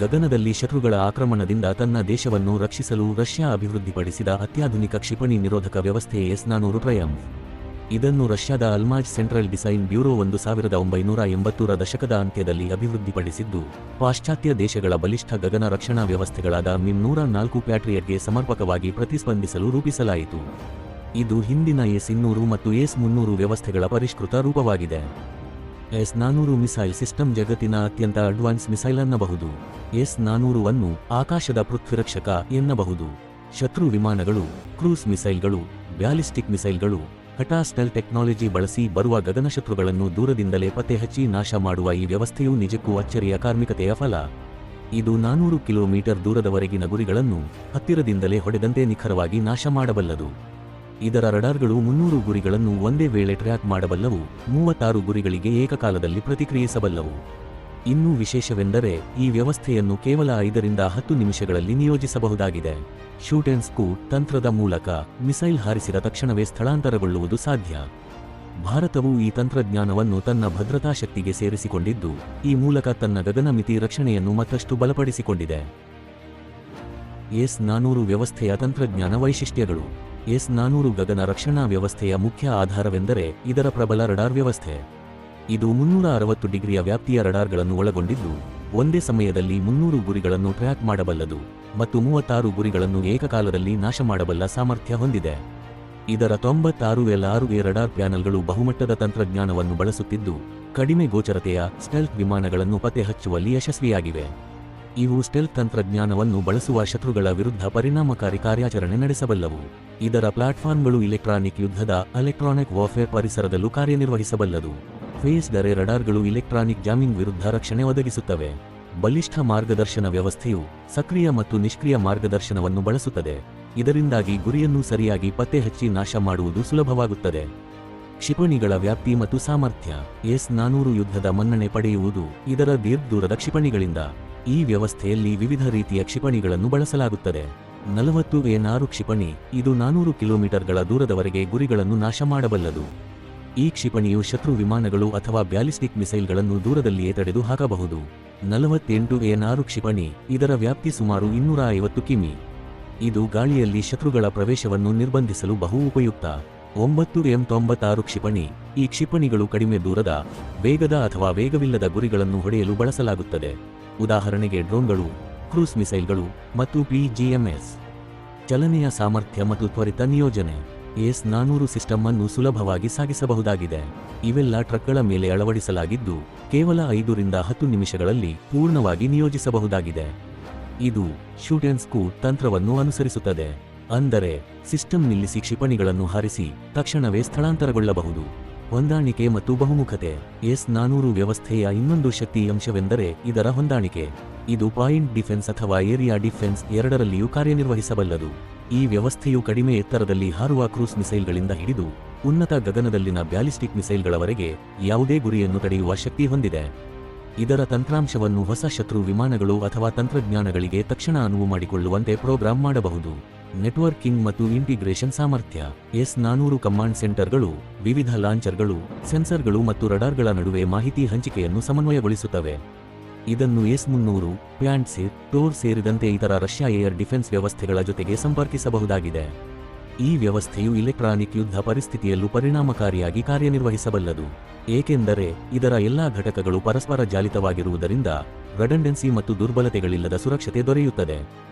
ಗಗನದಲ್ಲಿ ಶತ್ರುಗಳ ಆಕ್ರಮಣದಿಂದ ತನ್ನ ದೇಶವನ್ನು ರಕ್ಷಿಸಲು ರಷ್ಯಾ ಅಭಿವೃದ್ಧಿಪಡಿಸಿದ ಅತ್ಯಾಧುನಿಕ ಕ್ಷಿಪಣಿ ನಿರೋಧಕ ವ್ಯವಸ್ಥೆ ಎಸ್ ನಾನೂರು ಟ್ರಯಂಫ್ ಇದನ್ನು ರಷ್ಯಾದ ಅಲ್ಮಾಜ್ ಸೆಂಟ್ರಲ್ ಡಿಸೈನ್ ಬ್ಯೂರೋ ಒಂದು ಸಾವಿರದ ಒಂಬೈನೂರ ಎಂಬತ್ತರ ದಶಕದ ಅಂತ್ಯದಲ್ಲಿ ಅಭಿವೃದ್ಧಿಪಡಿಸಿದ್ದು, ಪಾಶ್ಚಾತ್ಯ ದೇಶಗಳ ಬಲಿಷ್ಠ ಗಗನ ರಕ್ಷಣಾ ವ್ಯವಸ್ಥೆಗಳಾದ ಮಿಮ್ ನೂರ ನಾಲ್ಕು ಪ್ಯಾಟ್ರಿಯಟ್ಗೆ ಸಮರ್ಪಕವಾಗಿ ಪ್ರತಿಸ್ಪಂದಿಸಲು ರೂಪಿಸಲಾಯಿತು. ಇದು ಹಿಂದಿನ ಎಸ್ ಇನ್ನೂರು ಮತ್ತು ಎಸ್ ಮುನ್ನೂರು ವ್ಯವಸ್ಥೆಗಳ ಪರಿಷ್ಕೃತ ರೂಪವಾಗಿದೆ. ಎಸ್ ನಾನೂರು ಮಿಸೈಲ್ ಸಿಸ್ಟಮ್ ಜಗತ್ತಿನ ಅತ್ಯಂತ ಅಡ್ವಾನ್ಸ್ ಮಿಸೈಲ್ ಅನ್ನಬಹುದು. ಎಸ್ ನಾನೂರು ಅನ್ನು ಆಕಾಶದ ಪೃಥ್ವಿರಕ್ಷಕ ಎನ್ನಬಹುದು. ಶತ್ರು ವಿಮಾನಗಳು, ಕ್ರೂಸ್ ಮಿಸೈಲ್ಗಳು, ಬ್ಯಾಲಿಸ್ಟಿಕ್ ಮಿಸೈಲ್ಗಳು ಹಟಾಸ್ಟೆಲ್ ಟೆಕ್ನಾಲಜಿ ಬಳಸಿ ಬರುವ ಗಗನಶತ್ರುಗಳನ್ನು ದೂರದಿಂದಲೇ ಪತ್ತೆಹಚ್ಚಿ ನಾಶ ಮಾಡುವ ಈ ವ್ಯವಸ್ಥೆಯು ನಿಜಕ್ಕೂ ಅಚ್ಚರಿಯ ಕಾರ್ಮಿಕತೆಯ ಫಲ. ಇದು ನಾನೂರು ಕಿಲೋಮೀಟರ್ ದೂರದವರೆಗಿನ ಗುರಿಗಳನ್ನು ಹತ್ತಿರದಿಂದಲೇ ಹೊಡೆದಂತೆ ನಿಖರವಾಗಿ ನಾಶ ಮಾಡಬಲ್ಲದು. ಇದರ ರಡಾರ್ಗಳು ಮುನ್ನೂರು ಗುರಿಗಳನ್ನು ಒಂದೇ ವೇಳೆ ಟ್ರ್ಯಾಕ್ ಮಾಡಬಲ್ಲವು, ಮೂವತ್ತಾರು ಗುರಿಗಳಿಗೆ ಏಕಕಾಲದಲ್ಲಿ ಪ್ರತಿಕ್ರಿಯಿಸಬಲ್ಲವು. ಇನ್ನೂ ವಿಶೇಷವೆಂದರೆ, ಈ ವ್ಯವಸ್ಥೆಯನ್ನು ಕೇವಲ ಐದರಿಂದ ಹತ್ತು ನಿಮಿಷಗಳಲ್ಲಿ ನಿಯೋಜಿಸಬಹುದಾಗಿದೆ. ಶೂಟ್ ಅಂಡ್ ಸ್ಕೂಟ್ ತಂತ್ರದ ಮೂಲಕ ಮಿಸೈಲ್ ಹಾರಿಸಿದ ತಕ್ಷಣವೇ ಸ್ಥಳಾಂತರಗೊಳ್ಳುವುದು ಸಾಧ್ಯ. ಭಾರತವು ಈ ತಂತ್ರಜ್ಞಾನವನ್ನು ತನ್ನ ಭದ್ರತಾ ಶಕ್ತಿಗೆ ಸೇರಿಸಿಕೊಂಡಿದ್ದು, ಈ ಮೂಲಕ ತನ್ನ ಗಗನಮಿತಿ ರಕ್ಷಣೆಯನ್ನು ಮತ್ತಷ್ಟು ಬಲಪಡಿಸಿಕೊಂಡಿದೆ. ಎಸ್ ನಾನೂರು ವ್ಯವಸ್ಥೆಯ ತಂತ್ರಜ್ಞಾನ ವೈಶಿಷ್ಟ್ಯಗಳು. ಎಸ್ ನಾನೂರು ಗಗನ ರಕ್ಷಣಾ ವ್ಯವಸ್ಥೆಯ ಮುಖ್ಯ ಆಧಾರವೆಂದರೆ ಇದರ ಪ್ರಬಲ ರಡಾರ್ ವ್ಯವಸ್ಥೆ. ಇದು ಮುನ್ನೂರ ಅರವತ್ತು ಡಿಗ್ರಿಯ ವ್ಯಾಪ್ತಿಯ ರಡಾರ್ಗಳನ್ನು ಒಳಗೊಂಡಿದ್ದು, ಒಂದೇ ಸಮಯದಲ್ಲಿ ಮುನ್ನೂರು ಗುರಿಗಳನ್ನು ಟ್ರ್ಯಾಕ್ ಮಾಡಬಲ್ಲದು ಮತ್ತು ಮೂವತ್ತಾರು ಗುರಿಗಳನ್ನು ಏಕಕಾಲದಲ್ಲಿ ನಾಶ ಮಾಡಬಲ್ಲ ಸಾಮರ್ಥ್ಯ ಹೊಂದಿದೆ. ಇದರ ತೊಂಬತ್ತಾರು ಎಲ್ ಆರು ಎ ರಡಾರ್ ಪ್ಯಾನಲ್ಗಳು ಬಹುಮಟ್ಟದ ತಂತ್ರಜ್ಞಾನವನ್ನು ಬಳಸುತ್ತಿದ್ದು, ಕಡಿಮೆ ಗೋಚರತೆಯ ಸ್ಟೆಲ್ಟ್ ವಿಮಾನಗಳನ್ನು ಪತ್ತೆ ಹಚ್ಚುವಲ್ಲಿ ಯಶಸ್ವಿಯಾಗಿವೆ. ಇವು ಸ್ಟೆಲ್ ತಂತ್ರಜ್ಞಾನವನ್ನು ಬಳಸುವ ಶತ್ರುಗಳ ವಿರುದ್ಧ ಪರಿಣಾಮಕಾರಿ ಕಾರ್ಯಾಚರಣೆ ನಡೆಸಬಲ್ಲವು. ಇದರ ಪ್ಲಾಟ್ಫಾರ್ಮ್ಗಳು ಇಲೆಕ್ಟ್ರಾನಿಕ್ ಯುದ್ಧದ, ಎಲೆಕ್ಟ್ರಾನಿಕ್ ವಾರ್ಫೇರ್ ಪರಿಸರದಲ್ಲೂ ಕಾರ್ಯನಿರ್ವಹಿಸಬಲ್ಲದು. ಫೇಸ್ ದರೆ ರಡಾರ್ಗಳು ಇಲೆಕ್ಟ್ರಾನಿಕ್ ಜಾಮಿಂಗ್ ವಿರುದ್ಧ ರಕ್ಷಣೆ ಒದಗಿಸುತ್ತವೆ. ಬಲಿಷ್ಠ ಮಾರ್ಗದರ್ಶನ ವ್ಯವಸ್ಥೆಯು ಸಕ್ರಿಯ ಮತ್ತು ನಿಷ್ಕ್ರಿಯ ಮಾರ್ಗದರ್ಶನವನ್ನು ಬಳಸುತ್ತದೆ. ಇದರಿಂದಾಗಿ ಗುರಿಯನ್ನು ಸರಿಯಾಗಿ ಪತ್ತೆ ಹಚ್ಚಿ ನಾಶ ಮಾಡುವುದು ಸುಲಭವಾಗುತ್ತದೆ. ಕ್ಷಿಪಣಿಗಳ ವ್ಯಾಪ್ತಿ ಮತ್ತು ಸಾಮರ್ಥ್ಯ. ಎಸ್ ನಾನೂರು ಯುದ್ಧದ ಮನ್ನಣೆ ಪಡೆಯುವುದು ಇದರ ದೀರ್ಘದೂರದ ಕ್ಷಿಪಣಿಗಳಿಂದ. ಈ ವ್ಯವಸ್ಥೆಯಲ್ಲಿ ವಿವಿಧ ರೀತಿಯ ಕ್ಷಿಪಣಿಗಳನ್ನು ಬಳಸಲಾಗುತ್ತದೆ. ನಲವತ್ತು ಎನಾರು ಕ್ಷಿಪಣಿ, ಇದು ನಾನೂರು ಕಿಲೋಮೀಟರ್ಗಳ ದೂರದವರೆಗೆ ಗುರಿಗಳನ್ನು ನಾಶ ಮಾಡಬಲ್ಲದು. ಈ ಕ್ಷಿಪಣಿಯು ಶತ್ರು ವಿಮಾನಗಳು ಅಥವಾ ಬ್ಯಾಲಿಸ್ಟಿಕ್ ಮಿಸೈಲ್ಗಳನ್ನು ದೂರದಲ್ಲಿಯೇ ತಡೆದು ಹಾಕಬಹುದು. ನಲವತ್ತೆಂಟು ನಾರು ಕ್ಷಿಪಣಿ, ಇದರ ವ್ಯಾಪ್ತಿ ಸುಮಾರು ಇನ್ನೂರ ಐವತ್ತು ಕಿಮಿ. ಇದು ಗಾಳಿಯಲ್ಲಿ ಶತ್ರುಗಳ ಪ್ರವೇಶವನ್ನು ನಿರ್ಬಂಧಿಸಲು ಬಹು ಉಪಯುಕ್ತ. ಒಂಬತ್ತು ಎಂ ತೊಂಬತ್ತಾರು ಕ್ಷಿಪಣಿ. ಈ ಕ್ಷಿಪಣಿಗಳು ಕಡಿಮೆ ದೂರದ, ವೇಗದ ಅಥವಾ ವೇಗವಿಲ್ಲದ ಗುರಿಗಳನ್ನು ಹೊಡೆಯಲು ಬಳಸಲಾಗುತ್ತದೆ. ಉದಾಹರಣೆಗೆ ಡ್ರೋನ್ಗಳು, ಕ್ರೂಸ್ ಮಿಸೈಲ್ಗಳು ಮತ್ತು ಪಿಜಿಎಂಎಸ್ ಚಲನೆಯ ಸಾಮರ್ಥ್ಯ ಮತ್ತು ತ್ವರಿತ ನಿಯೋಜನೆ. ಎಸ್ ನಾನೂರು ಸಿಸ್ಟಮ್ ಅನ್ನು ಸುಲಭವಾಗಿ ಸಾಗಿಸಬಹುದಾಗಿದೆ. ಇವೆಲ್ಲ ಟ್ರಕ್ಗಳ ಮೇಲೆ ಅಳವಡಿಸಲಾಗಿದ್ದು, ಕೇವಲ ಐದರಿಂದ ಹತ್ತು ನಿಮಿಷಗಳಲ್ಲಿ ಪೂರ್ಣವಾಗಿ ನಿಯೋಜಿಸಬಹುದಾಗಿದೆ. ಇದು, ಶೂಟ್ ಅಂಡ್ ಸ್ಕೂಟ್ ತಂತ್ರವನ್ನು ಅನುಸರಿಸುತ್ತದೆ. ಅಂದರೆ ಸಿಸ್ಟಮ್ ನಿಲ್ಲಿಸಿ ಕ್ಷಿಪಣಿಗಳನ್ನು ಹಾರಿಸಿ ತಕ್ಷಣವೇ ಸ್ಥಳಾಂತರಗೊಳ್ಳಬಹುದು. ಹೊಂದಾಣಿಕೆ ಮತ್ತು ಬಹುಮುಖತೆ, ಎಸ್ ನಾನೂರು ವ್ಯವಸ್ಥೆಯ ಇನ್ನೊಂದು ಶಕ್ತಿ ಅಂಶವೆಂದರೆ ಇದರ ಹೊಂದಾಣಿಕೆ. ಇದು ಪಾಯಿಂಟ್ ಡಿಫೆನ್ಸ್ ಅಥವಾ ಏರಿಯಾ ಡಿಫೆನ್ಸ್ ಎರಡರಲ್ಲಿಯೂ ಕಾರ್ಯನಿರ್ವಹಿಸಬಲ್ಲದು. ಈ ವ್ಯವಸ್ಥೆಯು ಕಡಿಮೆ ಎತ್ತರದಲ್ಲಿ ಹಾರುವ ಕ್ರೂಸ್ ಮಿಸೈಲ್ಗಳಿಂದ ಹಿಡಿದು ಉನ್ನತ ಗಗನದಲ್ಲಿನ ಬ್ಯಾಲಿಸ್ಟಿಕ್ ಮಿಸೈಲ್ಗಳವರೆಗೆ ಯಾವುದೇ ಗುರಿಯನ್ನು ತಡೆಯುವ ಶಕ್ತಿ ಹೊಂದಿದೆ. ಇದರ ತಂತ್ರಾಂಶವನ್ನು ಹೊಸ ಶತ್ರು ವಿಮಾನಗಳು ಅಥವಾ ತಂತ್ರಜ್ಞಾನಗಳಿಗೆ ತಕ್ಷಣ ಅನುವು ಮಾಡಿಕೊಳ್ಳುವಂತೆ ಪ್ರೋಗ್ರಾಂ ಮಾಡಬಹುದು. ನೆಟ್ವರ್ಕಿಂಗ್ ಮತ್ತು ಇಂಟಿಗ್ರೇಷನ್ ಸಾಮರ್ಥ್ಯ. ಎಸ್ ನಾನೂರು ಕಮಾಂಡ್ ಸೆಂಟರ್ಗಳು, ವಿವಿಧ ಲಾಂಚರ್ಗಳು, ಸೆನ್ಸರ್ಗಳು ಮತ್ತು ರಡಾರ್ಗಳ ನಡುವೆ ಮಾಹಿತಿ ಹಂಚಿಕೆಯನ್ನು ಸಮನ್ವಯಗೊಳಿಸುತ್ತವೆ. ಇದನ್ನು ಎಸ್ ಮುನ್ನೂರು ಪ್ಯಾಂಟ್ಸಿರ್ ಟೋರ್ ಸೇರಿದಂತೆ ಇತರ ರಷ್ಯಾ ಏರ್ ಡಿಫೆನ್ಸ್ ವ್ಯವಸ್ಥೆಗಳ ಜೊತೆಗೆ ಸಂಪರ್ಕಿಸಬಹುದಾಗಿದೆ. ಈ ವ್ಯವಸ್ಥೆಯು ಇಲೆಕ್ಟ್ರಾನಿಕ್ ಯುದ್ಧ ಪರಿಸ್ಥಿತಿಯಲ್ಲೂ ಪರಿಣಾಮಕಾರಿಯಾಗಿ ಕಾರ್ಯನಿರ್ವಹಿಸಬಲ್ಲದು. ಏಕೆಂದರೆ, ಇದರ ಎಲ್ಲಾ ಘಟಕಗಳು ಪರಸ್ಪರ ಜಾಲಿತವಾಗಿರುವುದರಿಂದ, ರೆಡಂಡೆನ್ಸಿ ಮತ್ತು ದುರ್ಬಲತೆಗಳಿಲ್ಲದ ಸುರಕ್ಷತೆ ದೊರೆಯುತ್ತದೆ.